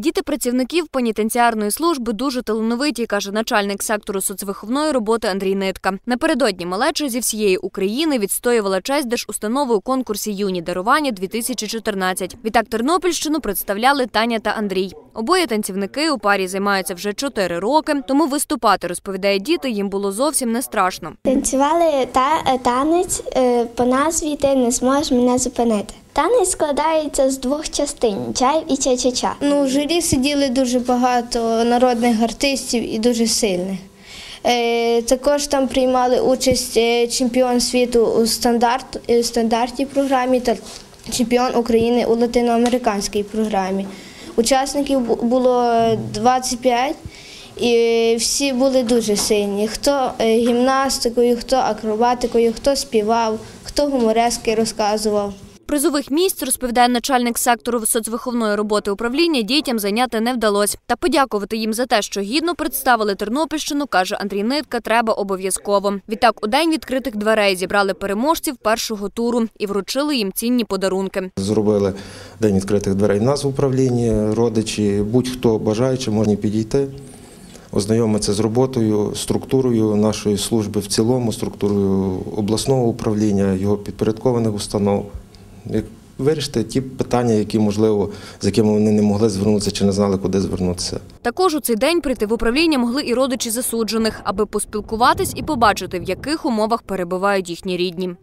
Діти працівників пенітенціарної служби дуже талановиті, каже начальник сектору соцвиховної роботи Андрій Нитка. Напередодні малеча зі всієї України відстоювала честь держустанови у конкурсі Юні дарування 2014 Відтак Тернопільщину представляли Таня та Андрій. Обоє танцівники у парі займаються вже чотири роки, тому виступати, розповідає діти, їм було зовсім не страшно. Танцювали та е, танець е, по назві Ти не зможеш мене зупинити. Танець складається з двох частин чай і ча-ча-ча. Ну, в журі сиділи дуже багато народних артистів і дуже сильних. Е, також там приймали участь е, чемпіон світу у стандарт, е, стандартній програмі та чемпіон України у латиноамериканській програмі. Учасників було 25 і всі були дуже сильні. Хто гімнастикою, хто акробатикою, хто співав, хто гуморески розказував. Призових місць, розповідає начальник сектору соцвиховної роботи управління, дітям зайняти не вдалося. Та подякувати їм за те, що гідно представили Тернопільщину, каже Андрій Нитка, треба обов'язково. Відтак, у день відкритих дверей зібрали переможців першого туру і вручили їм цінні подарунки. Зробили день відкритих дверей нас в управлінні, родичі, будь-хто бажаючи, можна підійти, ознайомитися з роботою, структурою нашої служби в цілому, структурою обласного управління, його підпорядкованих установ. Вирішити ті питання, які можливо, з якими вони не могли звернутися чи не знали, куди звернутися. Також у цей день прийти в управління могли і родичі засуджених, аби поспілкуватись і побачити, в яких умовах перебувають їхні рідні.